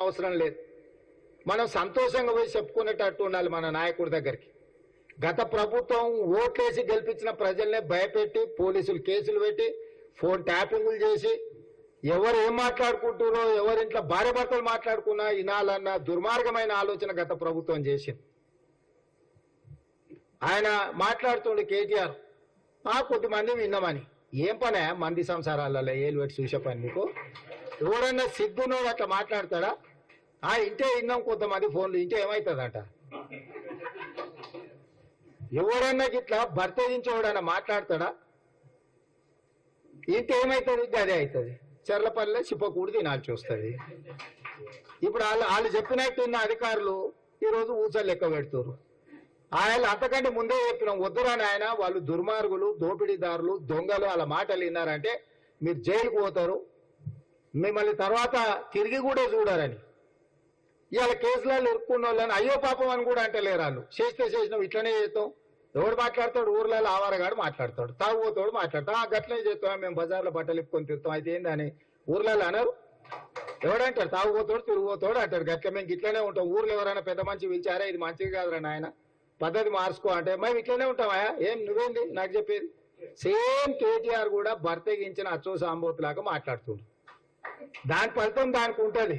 అవసరం లేదు. మనం సంతోషంగా పోయి చెప్పుకునేటట్టు ఉండాలి మన నాయకుడి దగ్గరికి. గత ప్రభుత్వం ఓట్లేసి గెలిపించిన ప్రజల్నే భయపెట్టి పోలీసులు కేసులు పెట్టి ఫోన్ ట్యాపింగులు చేసి ఎవరు ఏం మాట్లాడుకుంటారో ఎవరింట్లో భార్య భర్తలు మాట్లాడుకున్నా వినాలన్న దుర్మార్గమైన ఆలోచన గత ప్రభుత్వం చేసింది. ఆయన మాట్లాడుతుండే కేటీఆర్ ఆ కొద్దిమంది విన్నామని. ఏం పనే? మంది సంసారాలలో ఏలు పెట్టి చూసే పని నీకు? ఎవరన్నా సిగ్గునోడు అట్లా మాట్లాడతాడా? ఆ ఇంటే విన్నాం కొంతమంది ఫోన్లు ఇంటే ఏమవుతుందట ఎవరన్నా ఇట్లా భర్త ఎవడన్నా మాట్లాడతాడా? ఇంత ఏమవుతుంది అదే అవుతుంది. చెర్లపల్లె చిప్పకూడి తినాల్సి వస్తుంది. ఇప్పుడు వాళ్ళు వాళ్ళు చెప్పినట్టు ఉన్న అధికారులు ఈరోజు ఊసలు లెక్క పెడుతున్నారు ఆయన అంతకంటే ముందే చెప్పినాం వద్దురా నాయన వాళ్ళు దుర్మార్గులు దోపిడీదారులు దొంగలు వాళ్ళ మాటలు విన్నారంటే మీరు జైలుకు పోతారు. మిమ్మల్ని తర్వాత తిరిగి కూడా చూడరని. ఇవాళ కేసులలో ఇరుక్కున్న వాళ్ళని అయ్యో పాపం అని కూడా అంటే లేరాళ్ళు చేస్తే చేసినాం ఇట్లనే చేస్తాం ఎవడు మాట్లాడతాడు? ఊర్లలో ఆవారగాడు మాట్లాడతాడు. తాగుపోతాడు మాట్లాడతాడు. ఆ గట్లనే చేస్తాం మేము బజార్లో బట్టలు ఇప్పుకొని తిరుగుతాం. అయితే ఏందని? ఊర్లలో అనరు. ఎవడంటాడు? తాగుపోతాడు తిరిగిపోతాడు అంటాడు. గట్ల మేము ఇట్లనే ఉంటాం. ఊర్లో ఎవరైనా పెద్ద మంచి పిలిచారా? ఇది మంచిది కాదురా నాయన. పద్ధతి మార్చుకో అంటే మేము ఇట్లనే ఉంటామా ఏం? నువ్వేంది? నాకు చెప్పేది. సేమ్ కేటీఆర్ కూడా భర్తగించిన అచ్చో సాంబోతులాగా మాట్లాడుతుండు. దాని ఫలితం దానికి ఉంటది.